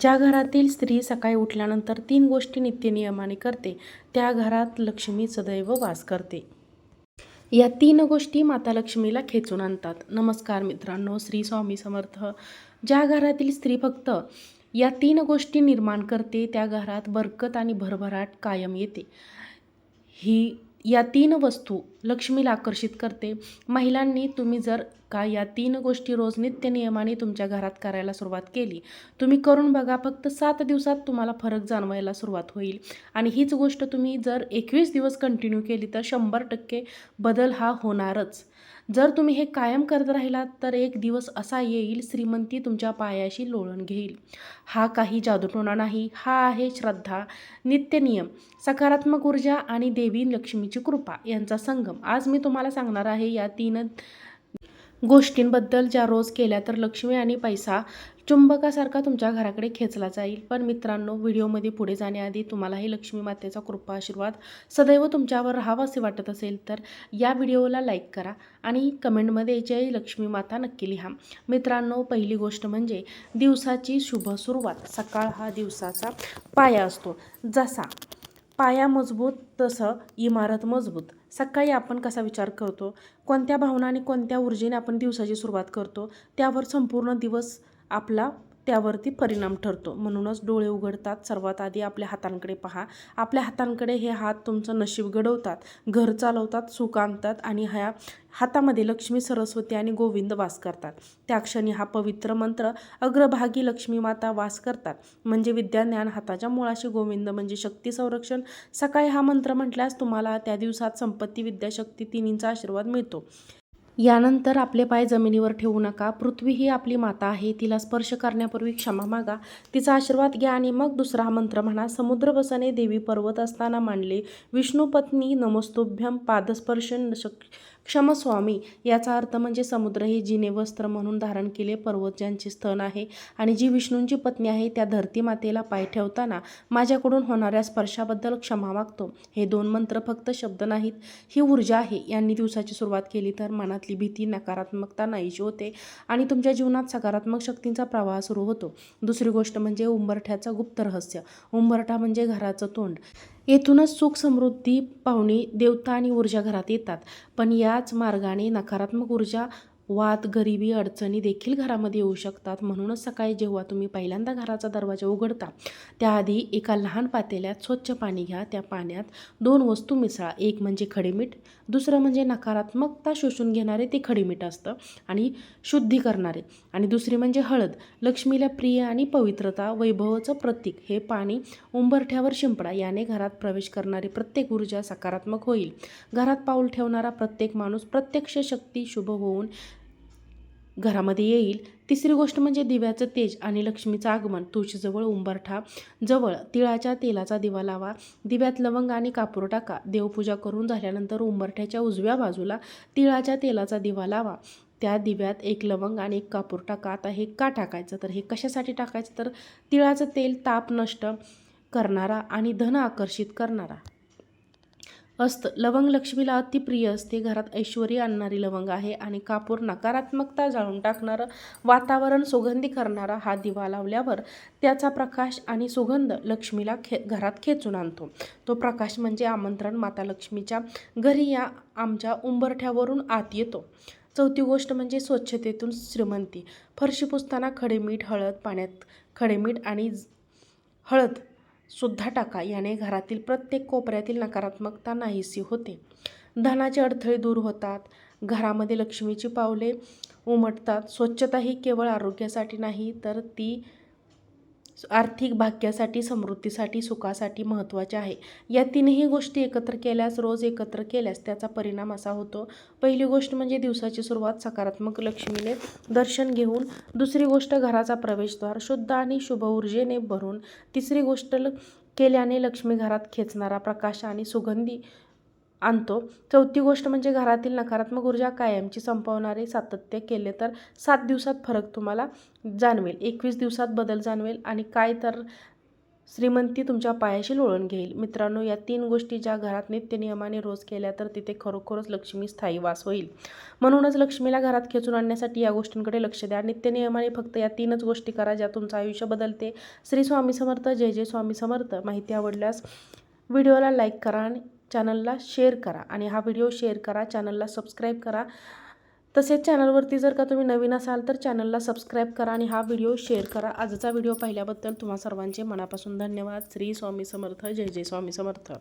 ज्या घरातील स्त्री सकाळी उठल्यानंतर तीन गोष्टी नित्यनियमाने करते त्या घरात लक्ष्मी सदैव वास करते. या तीन गोष्टी माता लक्ष्मीला खेचून आणतात. नमस्कार मित्रांनो श्री स्वामी समर्थ. ज्या घरातील स्त्री फक्त या तीन गोष्टी निर्माण करते त्या घरात बरकत आणि भरभराट कायम येते. ही या तीन वस्तू लक्ष्मीला आकर्षित करते. महिलांनी तुम्ही जर का या तीन गोष्टी रोज नित्यनियमाने तुमच्या घरात करायला सुरुवात केली? तुम्ही करून बघा फक्त सात दिवसात तुम्हाला फरक जाणवायला सुरुवात होईल. आणि हीच गोष्ट तुम्ही जर एकवीस दिवस कंटिन्यू केली तर शंभर टक्के बदल हा होणारच. जर तुम्ही हे कायम करत राहिलात तर एक दिवस असा येईल श्रीमंती तुमच्या पायाशी लोळण घेईल. हा काही जादूटोणा नाही हा आहे श्रद्धा नित्यनियम सकारात्मक ऊर्जा आणि देवी लक्ष्मीची कृपा यांचा संगम. आज मी तुम्हाला सांगणार आहे या तीन गोष्टींबद्दल ज्या रोज केल्या तर लक्ष्मी आणि पैसा चुंबकासारखा तुमच्या घराकडे खेचला जाईल. पण मित्रांनो व्हिडिओमध्ये पुढे जाण्याआधी तुम्हालाही लक्ष्मी मातेचा कृपा आशीर्वाद सदैव तुमच्यावर राहावा असे वाटत असेल तर या व्हिडिओला लाईक करा आणि कमेंटमध्ये जय लक्ष्मी माता नक्की लिहा. मित्रांनो पहिली गोष्ट म्हणजे दिवसाची शुभ सुरुवात. सकाळ हा दिवसाचा पाया असतो. जसा पाया मजबूत तसं इमारत मजबूत. सकाळी आपण कसा विचार करतो? कोणत्या भावना आणि कोणत्या ऊर्जेने आपण दिवसाची सुरुवात करतो? त्यावर संपूर्ण दिवस आपला त्यावरती परिणाम ठरतो. म्हणूनच डोळे उघडतात. सर्वात आधी आपल्या हातांकडे पहा. आपल्या हातांकडे हे हात तुमचं नशीब घडवतात. घर चालवतात सुख आणतात आणि ह्या हातामध्ये लक्ष्मी सरस्वती आणि गोविंद वास करतात. त्या क्षणी हा पवित्र मंत्र अग्रभागी लक्ष्मी माता वास करतात. म्हणजे विद्या ज्ञान हाताच्या मुळाशी गोविंद म्हणजे शक्ती संरक्षण. सकाळी हा मंत्र म्हटल्यास तुम्हाला त्या दिवसात संपत्ती विद्याशक्ती तिन्हींचा आशीर्वाद मिळतो. यानंतर आपले पाय जमिनीवर ठेवू नका. पृथ्वी ही आपली माता आहे. तिला स्पर्श करण्यापूर्वी क्षमा मागा. तिचा आशीर्वाद घ्या आणि मग दुसरा हा मंत्र म्हणा. समुद्र बसने देवी पर्वत असताना मांडले. विष्णुपत्नी नमस्तुभ्यम पादस्पर्श शक क्षमस्वामी याचा अर्थ म्हणजे समुद्र हे जिने वस्त्र म्हणून धारण केले पर्वत ज्यांचे स्तन आहे आणि जी विष्णूंची पत्नी आहे त्या धरती मातेला पाय ठेवताना माझ्याकडून होणाऱ्या स्पर्शाबद्दल क्षमा मागतो. हे दोन मंत्र फक्त शब्द नाहीत. ही ऊर्जा आहे. यांनी दिवसाची सुरुवात केली तर मनातली भीती नकारात्मकता नाहीशी होते आणि तुमच्या जीवनात सकारात्मक शक्तींचा प्रवाह सुरू होतो. दुसरी गोष्ट म्हणजे उंबरठ्याचं गुप्त रहस्य. उंबरठा म्हणजे घराचं तोंड. येथूनच सुख समृद्धी पाहुणे देवता आणि ऊर्जा घरात येतात. पण याच मार्गाने नकारात्मक ऊर्जा वाद गरिबी अडचणी देखील घरामध्ये येऊ शकतात. म्हणूनच सकाळी जेव्हा तुम्ही पहिल्यांदा घराचा दरवाजा उघडता त्याआधी एका लहान पातेल्यात स्वच्छ पाणी घ्या. त्या पाण्यात दोन वस्तू मिसळा. एक म्हणजे खडेमीठ दुसरं म्हणजे नकारात्मकता शोषून घेणारे ते खडेमीठ असतं आणि शुद्धी करणारे. आणि दुसरी म्हणजे हळद. लक्ष्मीला प्रिय आणि पवित्रता वैभवाचं प्रतीक. हे पाणी उंबरठ्यावर शिंपडा. याने घरात प्रवेश करणारी प्रत्येक ऊर्जा सकारात्मक होईल. घरात पाऊल ठेवणारा प्रत्येक माणूस प्रत्यक्ष शक्ती शुभ होऊन घरामध्ये येईल. तिसरी गोष्ट म्हणजे दिव्याचं तेज आणि लक्ष्मीचं आगमन. तुळशीजवळ उंबरठा जवळ तिळाच्या तेलाचा दिवा लावा. दिव्यात लवंग आणि कापूर टाका. देवपूजा करून झाल्यानंतर उंबरठ्याच्या उजव्या बाजूला तिळाच्या तेलाचा दिवा लावा. त्या दिव्यात एक लवंग आणि एक कापूर टाका. आता हे का टाकायचं? तर हे कशासाठी टाकायचं? तर तिळाचं तेल ताप नष्ट करणारा आणि धन आकर्षित करणारा. असतं. लवंग लक्ष्मीला अतिप्रिय असते. घरात ऐश्वर्य आणणारी लवंग आहे आणि कापूर नकारात्मकता जाळून टाकणारं वातावरण सुगंधी करणारा हा दिवा लावल्यावर त्याचा प्रकाश आणि सुगंध लक्ष्मीला खे घरात खेचून आणतो. तो प्रकाश म्हणजे आमंत्रण माता लक्ष्मीच्या घरी या आमच्या उंबरठ्यावरून आत येतो. चौथी गोष्ट म्हणजे स्वच्छतेतून श्रीमंती. फरशी पुसताना खडेमीठ हळद पाण्यात खडेमीठ आणि हळद सुद्धा टाका. याने घरातील प्रत्येक कोपऱ्यातील नकारात्मकता नाहीशी होते. धनाचे अडथळे दूर होतात. घरामध्ये लक्ष्मीची पावले उमटतात. स्वच्छता ही केवळ आरोग्यासाठी नाही तर ती आर्थिक भाग्यासाठी समृद्धीसाठी सुखासाठी महत्त्वाचे आहे. या तीनही गोष्टी एकत्र केल्यास रोज एकत्र केल्यास त्याचा परिणाम असा होतो. पहिली गोष्ट म्हणजे दिवसाची सुरुवात सकारात्मक लक्ष्मीने दर्शन घेऊन. दुसरी गोष्ट घराचा प्रवेशद्वार शुद्ध आणि शुभ ऊर्जेने भरून. तिसरी गोष्ट ल केल्याने लक्ष्मी घरात खेचणारा प्रकाश आणि सुगंधी आणतो. चौथी गोष्ट म्हणजे घरातील नकारात्मक ऊर्जा कायमची संपवणारे सातत्य केले तर सात दिवसात फरक तुम्हाला जाणवेल. एकवीस दिवसात बदल जाणवेल आणि काय तर श्रीमंती तुमच्या पायाशी लोळून घेईल. मित्रांनो या तीन गोष्टी ज्या घरात नित्यनियमाने रोज केल्या तर तिथे खरोखरच लक्ष्मी स्थायी वास होईल. म्हणूनच लक्ष्मीला घरात खेचून आणण्यासाठी या गोष्टींकडे लक्ष द्या नित्यनियमाने फक्त या तीनच गोष्टी करा ज्या तुमचं आयुष्य बदलते. श्री स्वामी समर्थ जय जय स्वामी समर्थ. माहिती आवडल्यास व्हिडिओला लाईक करा आणि चॅनलला शेअर करा आणि हा व्हिडिओ शेअर करा चॅनलला सबस्क्राईब करा. तसेच चॅनलवरती जर का तुम्ही नवीन असाल तर चॅनलला सबस्क्राईब करा आणि हा व्हिडिओ शेअर करा. आजचा व्हिडिओ पाहिल्याबद्दल तुम्हा सर्वांचे मनापासून धन्यवाद. श्री स्वामी समर्थ. जय जय स्वामी समर्थ.